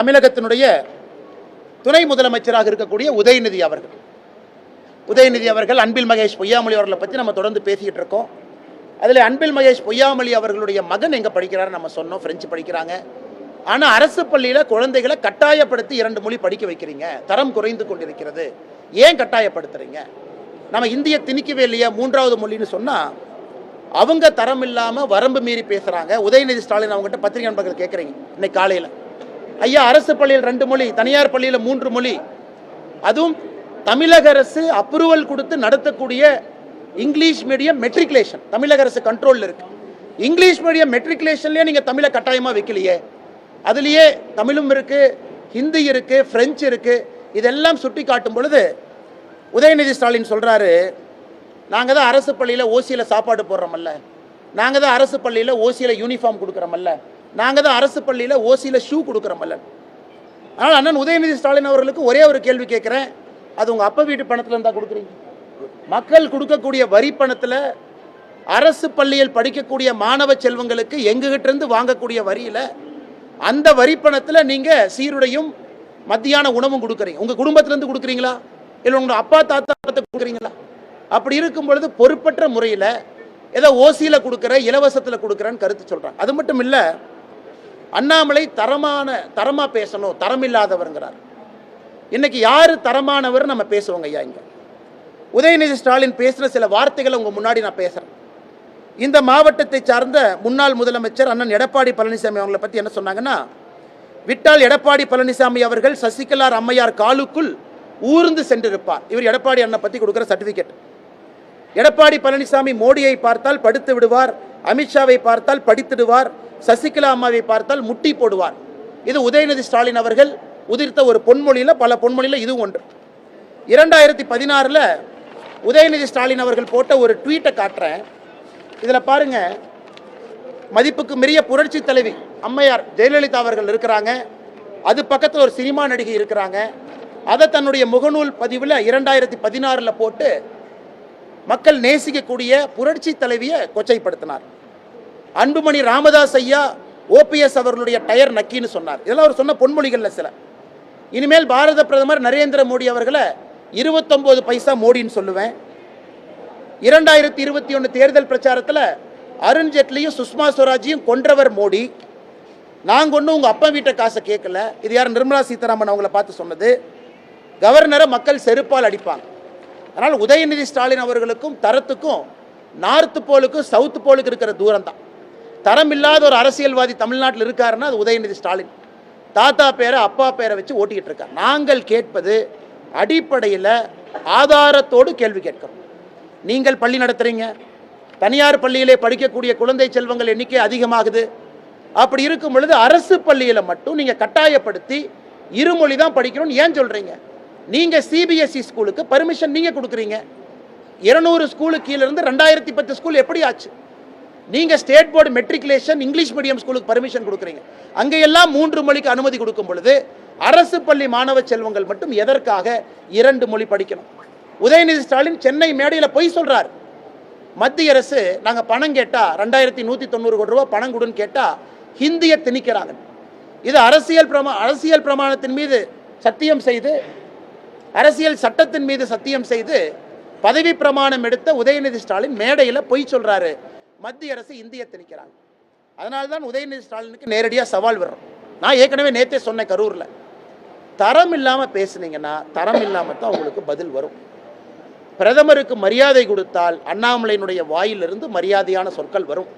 தமிழகத்தினுடைய துணை முதலமைச்சராக இருக்கக்கூடிய உதயநிதி அவர்கள். உதயநிதி அவர்கள் அன்பில் மகேஷ் பொய்யாமொழி அவர்களை பற்றி நம்ம தொடர்ந்து பேசிக்கிட்டு இருக்கோம். அதில் அன்பில் மகேஷ் பொய்யாமொழி அவர்களுடைய மகன் எங்கே படிக்கிறாரு நம்ம சொன்னோம் ஃப்ரெஞ்சு படிக்கிறாங்க. ஆனால் அரசு பள்ளியில் குழந்தைகளை கட்டாயப்படுத்தி இரண்டு மொழி படிக்க வைக்கிறீங்க. தரம் குறைந்து கொண்டிருக்கிறது. ஏன் கட்டாயப்படுத்துறீங்க? நம்ம இந்திய திணிக்கவே இல்லையா மூன்றாவது மொழின்னு சொன்னால் அவங்க தரம் இல்லாமல் வரம்பு மீறி பேசுகிறாங்க உதயநிதி ஸ்டாலின் அவங்ககிட்ட பத்திரிகை நண்பர்கள் கேட்குறீங்க இன்னைக்கு காலையில். ஐயா அரசு பள்ளியில் ரெண்டு மொழி தனியார் பள்ளியில் மூன்று மொழி. அதுவும் தமிழக அரசு அப்ரூவல் கொடுத்து நடத்தக்கூடிய இங்கிலீஷ் மீடியம் மெட்ரிகுலேஷன் தமிழக அரசு கண்ட்ரோலில் இருக்கு. இங்கிலீஷ் மீடியம் மெட்ரிகுலேஷன்லேயே நீங்கள் தமிழை கட்டாயமாக வைக்கலையே. அதுலேயே தமிழும் இருக்கு ஹிந்தி இருக்கு ஃப்ரெஞ்சு இருக்கு. இதெல்லாம் சுட்டி காட்டும் பொழுது உதயநிதி ஸ்டாலின் சொல்கிறாரு நாங்கள் தான் அரசு பள்ளியில் ஓசியில் சாப்பாடு போடுறோமல்ல நாங்கள் தான் அரசு பள்ளியில் ஓசியில் யூனிஃபார்ம் கொடுக்குறோமல்ல நாங்கள் தான் அரசு பள்ளியில் ஓசியில் ஷூ கொடுக்குறோமல்ல ஆனால் அண்ணன் உதயநிதி ஸ்டாலின் அவர்களுக்கு ஒரே ஒரு கேள்வி கேட்குறேன். அது உங்கள் அப்பா வீட்டு பணத்தில் இருந்தால் கொடுக்குறீங்க. மக்கள் கொடுக்கக்கூடிய வரி பணத்தில் அரசு பள்ளியில் படிக்கக்கூடிய மாணவ செல்வங்களுக்கு எங்ககிட்ட இருந்து வாங்கக்கூடிய வரியில் அந்த வரி பணத்தில் நீங்கள் சீருடையும் மத்தியான உணவும் கொடுக்குறீங்க. உங்கள் குடும்பத்திலேருந்து கொடுக்குறீங்களா? இல்லை உங்கள் அப்பா தாத்தா கொடுக்குறீங்களா? அப்படி இருக்கும் பொழுது பொறுப்பற்ற முறையில் ஏதோ ஓசியில் கொடுக்குற இலவசத்தில் கொடுக்குறேன்னு கருத்து சொல்கிறாங்க அது மட்டும் இல்லை அண்ணாமலை தரமான தரமாக பேசணும் தரம் இல்லாதவருங்கிறார் இன்னைக்கு யார் தரமானவர் நம்ம பேசுவோங்க ஐயா இங்கே. உதயநிதி ஸ்டாலின் பேசுகிற சில வார்த்தைகளை உங்கள் முன்னாடி நான் பேசுகிறேன் இந்த மாவட்டத்தை சார்ந்த முன்னாள் முதலமைச்சர் அண்ணன் எடப்பாடி பழனிசாமி அவங்களை பற்றி என்ன சொன்னாங்கன்னா விட்டால் எடப்பாடி பழனிசாமி அவர்கள் சசிகலார் அம்மையார் காலுக்குள் ஊர்ந்து சென்றிருப்பார். இவர் எடப்பாடி அண்ணன் பற்றி கொடுக்குற சர்டிஃபிகேட் எடப்பாடி பழனிசாமி மோடியை பார்த்தால் படுத்து விடுவார் அமித்ஷாவை பார்த்தால் படித்திடுவார் சசிகலா அம்மாவை பார்த்தால் முட்டி போடுவார். இது உதயநிதி ஸ்டாலின் அவர்கள் உதிர்த்த ஒரு பொன்மொழியில் பல பொன்மொழியில் இதுவும் ஒன்று. இரண்டாயிரத்தி பதினாறில் உதயநிதி ஸ்டாலின் அவர்கள் போட்ட ஒரு ட்வீட்டை காட்டுறேன். இதில் பாருங்க மதிப்புக்கு மிரிய புரட்சி தலைவி அம்மையார் ஜெயலலிதா அவர்கள் இருக்கிறாங்க. அது பக்கத்தில் ஒரு சினிமா நடிகை இருக்கிறாங்க. அதை தன்னுடைய முகநூல் பதிவில் இரண்டாயிரத்தி பதினாறில் போட்டு மக்கள் நேசிக்கக்கூடிய புரட்சி தலைவியை கொச்சைப்படுத்தினார். அன்புமணி ராமதாஸ் ஐயா ஓபிஎஸ் அவர்களுடைய டயர் நக்கின்னு சொன்னார். இதெல்லாம் அவர் சொன்ன பொன்மொழிகளில் சில. இனிமேல் பாரத பிரதமர் நரேந்திர மோடி அவர்களை இருபத்தொம்போது பைசா மோடின்னு சொல்லுவேன். இரண்டாயிரத்தி இருபத்தி ஒன்று தேர்தல் பிரச்சாரத்தில் அருண் ஜேட்லியும் சுஷ்மா ஸ்வராஜையும் கொன்றவர் மோடி. நாங்கள் ஒன்றும் உங்கள் அப்பா வீட்டை காசை கேட்கல. இது யார் நிர்மலா சீதாராமன் அவங்கள பார்த்து சொன்னது. கவர்னரை மக்கள் செருப்பால் அடிப்பாங்க. அதனால் உதயநிதி ஸ்டாலின் அவர்களுக்கும் தரத்துக்கும் நார்த்து போலுக்கும் சவுத்து போலுக்கு இருக்கிற தூரம் தான் தரம் இல்லாத ஒரு அரசியல்வாதி தமிழ்நாட்டில் இருக்காருன்னா அது உதயநிதி ஸ்டாலின். தாத்தா பேரை அப்பா பேரை வச்சு ஓட்டிக்கிட்டு இருக்கார். நாங்கள் கேட்பது அடிப்படையில் ஆதாரத்தோடு கேள்வி கேட்கிறோம். நீங்கள் பள்ளி நடத்துகிறீங்க தனியார் பள்ளியிலே படிக்கக்கூடிய குழந்தை செல்வங்கள் எண்ணிக்கை அதிகமாகுது. அப்படி இருக்கும் பொழுது அரசு பள்ளியில் மட்டும் நீங்கள் கட்டாயப்படுத்தி இருமொழி தான் படிக்கணும்னு ஏன் சொல்கிறீங்க நீங்கள் சிபிஎஸ்சி ஸ்கூலுக்கு பர்மிஷன் நீங்கள் கொடுக்குறீங்க. இருநூறு ஸ்கூலுக்கு கீழே இருந்து ரெண்டாயிரத்தி பத்து ஸ்கூல் எப்படி ஆச்சு? நீங்கள் state board matriculation English medium ஸ்கூலுக்கு பர்மிஷன் கொடுக்குறீங்க. அங்கெல்லாம் மூன்று மொழிக்கு அனுமதி கொடுக்கும் பொழுது அரசு பள்ளி மாணவ செல்வங்கள் மட்டும் எதற்காக இரண்டு மொழி படிக்கணும்? உதயநிதி ஸ்டாலின் சென்னை மேடையில் பொய் சொல்கிறார் மத்திய அரசு நாங்கள் பணம் கேட்டால் ரெண்டாயிரத்தி நூற்றி தொண்ணூறு கோடி ரூபா பணம் கொடுன்னு கேட்டால் ஹிந்தியை திணிக்கிறாங்க. இது அரசியல் பிரமா அரசியல் பிரமாணத்தின் மீது சத்தியம் செய்து அரசியல் சட்டத்தின் மீது சத்தியம் செய்து பதவி பிரமாணம் எடுத்த உதயநிதி ஸ்டாலின் மேடையில் பொய் சொல்கிறாரு மத்திய அரசு இந்தியை திணிக்கிறாங்க. அதனால தான் உதயநிதி ஸ்டாலினுக்கு நேரடியாக சவால் வர்றோம் நான் ஏற்கனவே நேத்தே சொன்னேன் கரூரில். தரம் இல்லாமல் பேசுனீங்கன்னா தரம் இல்லாமல் தான் உங்களுக்கு பதில் வரும். பிரதமருக்கு மரியாதை கொடுத்தால் அண்ணாமலையினுடைய வாயிலிருந்து மரியாதையான சொற்கள் வரும்.